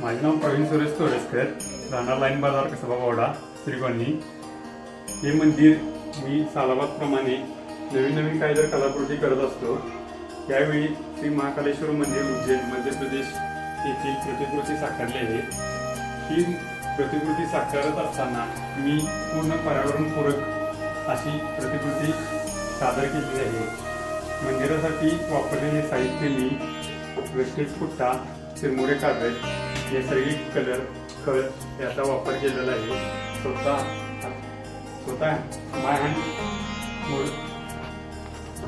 माझे नाव प्रवीण सुरेश तोरेसकर राहणार लाईन बाजार कसबा बावडा श्रीगोंदी हे मंदिर मी सालाबादप्रमाणे नवीन नवीन काही जर कलाकृती करत असतो त्यावेळी श्री महाकालेश्वर मंदिर उज्जैन मध्य प्रदेश येथील प्रतिकृती साकारली आहे. ही प्रतिकृती साकारत असताना मी पूर्ण पर्यावरणपूरक अशी प्रतिकृती सादर केली आहे. मंदिरासाठी वापरलेले साहित्य मी वेस्टेज पुट्टा चिरमुरे कागद नैसर्गिक कलर खळ याचा वापर केलेला आहे. स्वतः स्वतः माय हँड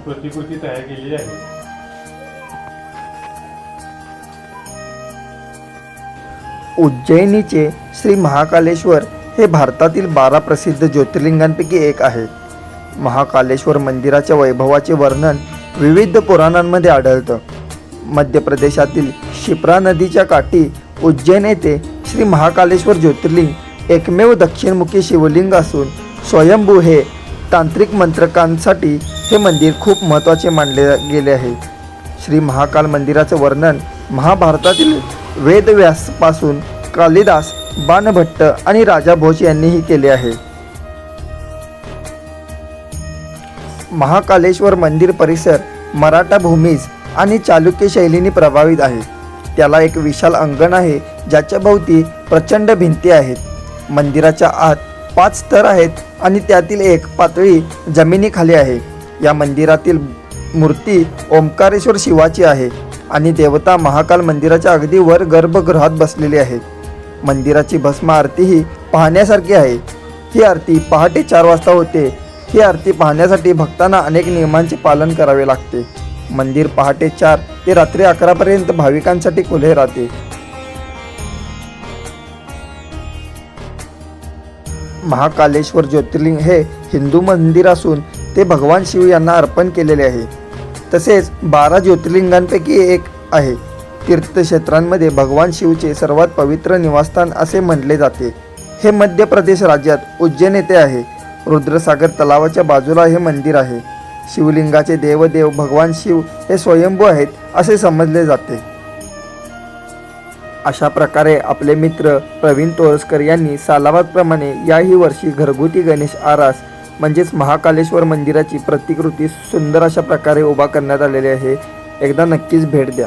प्रतिकृती तयार केलेली आहे. उज्जैनीचे श्री महाकालेश्वर हे भारतातील बारा प्रसिद्ध ज्योतिर्लिंगांपैकी एक आहे. महाकालेश्वर मंदिराच्या वैभवाचे वर्णन विविध पुराणांमध्ये आढळतं. मध्य प्रदेशातील शिप्रा नदीच्या काठी उज्जैन येथे श्री महाकालेश्वर ज्योतिर्लिंग एकमेव दक्षिणमुखी शिवलिंग असून स्वयंभू हे तांत्रिक मंत्रकांसाठी हे मंदिर खूप महत्त्वाचे मानले गेले आहे. श्री महाकाल मंदिराचं वर्णन महाभारतातील वेदव्यासपासून कालिदास बाणभट्ट आणि राजा भोज यांनीही केले आहे. महाकालेश्वर मंदिर परिसर मराठा भूमीज आणि चालुक्य शैलीने प्रभावित आहे. त्याला एक विशाल अंगण आहे ज्याच्या भोवती प्रचंड भिंती आहेत. मंदिराच्या आत पाच स्तर आहेत आणि त्यातील एक पातळी जमिनीखाली आहे. या मंदिरातील मूर्ती ओंकारेश्वर शिवाची आहे आणि देवता महाकाल मंदिराच्या अगदी वर गर्भगृहात बसलेली आहे मंदिराची भस्म आरती ही पाहण्यासारखी आहे. ही आरती पहाटे चार वाजता होते. ही आरती पाहण्यासाठी भक्तांना अनेक नियमांचे पालन करावे लागते. मंदिर पहाटे चार ते रात्री अकरापर्यंत भाविकांसाठी खुले राहते. महाकालेश्वर ज्योतिर्लिंग हे हिंदू मंदिर असून ते भगवान शिव यांना अर्पण केलेले आहे. तसेच बारा ज्योतिर्लिंगांपैकी एक आहे. तीर्थक्षेत्रांमध्ये भगवान शिवचे सर्वात पवित्र निवासस्थान असे म्हटले जाते. हे मध्य प्रदेश राज्यात उज्जैन येथे आहे. रुद्रसागर तलावाच्या बाजूला हे मंदिर आहे. शिवलिंगाचे देवदेव भगवान शिव हे स्वयंभू आहेत असे समजले जाते. अशा प्रकारे आपले मित्र प्रवीण तोरसकर यांनी सालावादप्रमाणे याही वर्षी घरगुती गणेश आरास म्हणजेच महाकालेश्वर मंदिराची प्रतिकृती सुंदर अशा प्रकारे उभा करण्यात आलेली आहे. एकदा नक्कीच भेट द्या.